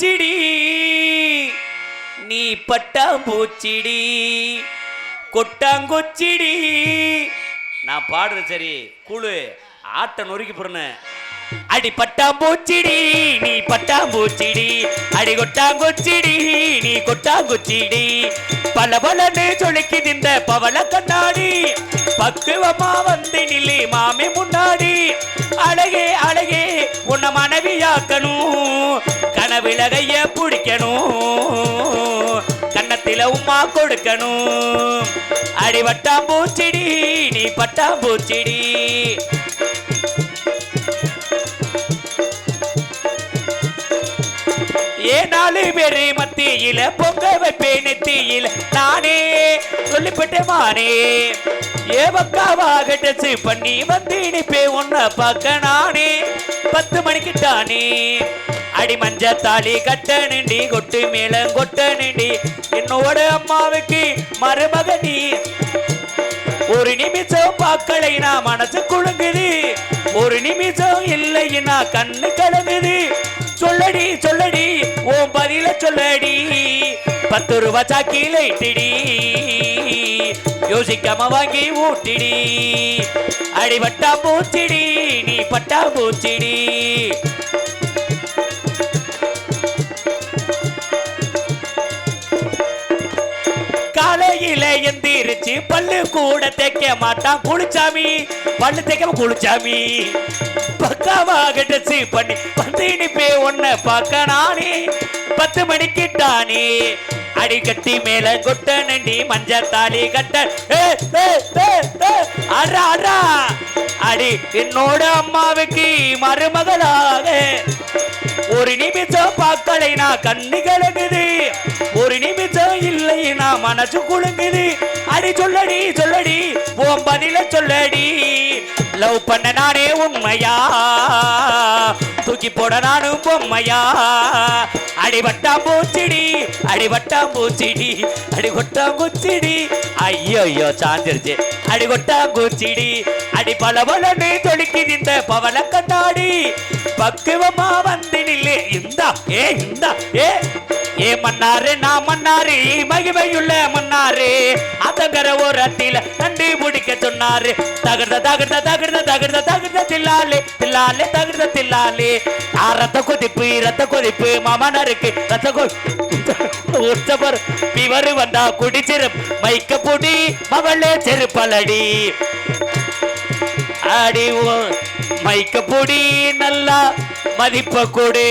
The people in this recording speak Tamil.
பூச்சிடி. நீ பட்டாம்பூச்சிடி கொட்டாங்குச்சிடி. நான் பாடுறது சரி குழு ஆட்ட நொறுக்கி போறேன்னு அடி பட்டாம்பூச்சிடி நீ பட்டாம்பூச்சிடி அடி கொட்டாங்குச்சிடி நீ கொட்டாங்குச்சிடி. பல பலன்னு சொலுக்குது இந்த பவள கண்ணாடி. பக்குவமா வந்து நில்லி மாமி முன்னாடி. அழகே அழகே உன்னை மனைவியாக்கணும். விலகைய பிடிக்கணும். கண்ணத்தில உமா கொடுக்கணும். அடி பூச்சிடி நீ பட்டாம்பூச்சிடி பூச்சிடி. ஏனாலு பேரு மத்தியில பொங்க வைப்பேன் நெத்தியில. நானே சொல்லிப்பட்டு மானே. ஏ பக்காவாக டச்சு பண்ணி வந்து இனிப்பே உன்னை பார்க்க நானே. பத்து மணிக்கு தானே? அடி மஞ்ச தாலி கட்ட நிண்டி கொட்டு மேளம் கொட்ட நிண்டி என்னோட அம்மாவுக்கு மருமகனி. ஒரு நிமிஷம் பார்க்கலைனா மனசு குழுங்குது ஒரு நிமிஷம் இல்லைன்னா கண்ணு கலங்குது. சொல்லடி சொல்லடி ஓ பதில சொல்லடி. பத்து ரூபா சாக்கில இட்டிடி யோசிக்காம வாங்கி ஊட்டிடி. அடிபட்டா பூச்சிடி. பட்டா பூச்சிடி. காலையில எந்திரிச்சு பல்லு கூட தேக்க மாட்டான் குளிச்சாமி. பல்லு தேக்க குளிச்சாமி. பக்காவாக ட்ரெஸ் பண்ணி வந்து இனிப்பே ஒன்ன பார்க்க நானே. பத்து மணிக்கு தானே அடி கட்டி மேல கொட்ட நண்டி மஞ்சள் தாலி கட்ட. அடா அடா. அடி என்னோட அம்மாவுக்கு மருமகளாக. ஒரு நிமிஷம் நான் கண்ணு கலங்குது. ஒரு நிமிஷம் நான் மனசு குழுங்குது அடி சொல்லடி சொல்லடி உன் பதில சொல்லடி. லவ் பண்ண நானே உண்மையா? தூக்கி போட நானும் பொம்மையா? அடிபட்டா பூச்சிடி அடிபட்டா பூச்சிடி அடி பூச்சிடி குச்சிடி ஐயோ ஐயோ சாஞ்சிருச்சு. அடி கொட்டா அடி பல பலன்னு தொடுக்குது இந்த பவள கண்ணாடி பக்குவமா வந்து நில்லு. இந்தா ஏ இந்தா ஏ. மன்னாரு நான் மன்னாரு மகிமையுள்ள மன்னாரு. அதங்கர ஓரத்தில நண்டு முடிக்க சொன்னாரு. தகர்ந்த தகர்ந்த தகர்ந்த தகர்ந்த தகர்ந்த தில்லாலே தில்லாலே தகர்ந்த தில்லாலே. ஆ ரத்த கொதிப்பு ரத்த கொதிப்பு மாமனாருக்கு ரத்த கொ உற்சவர் பிவரு வந்தா குடிச்சிரு மைக்க பொடி மவளே செருப்பலடி. அடிவோம் மைக்க பொடி நல்லா மதிப்ப கொடு.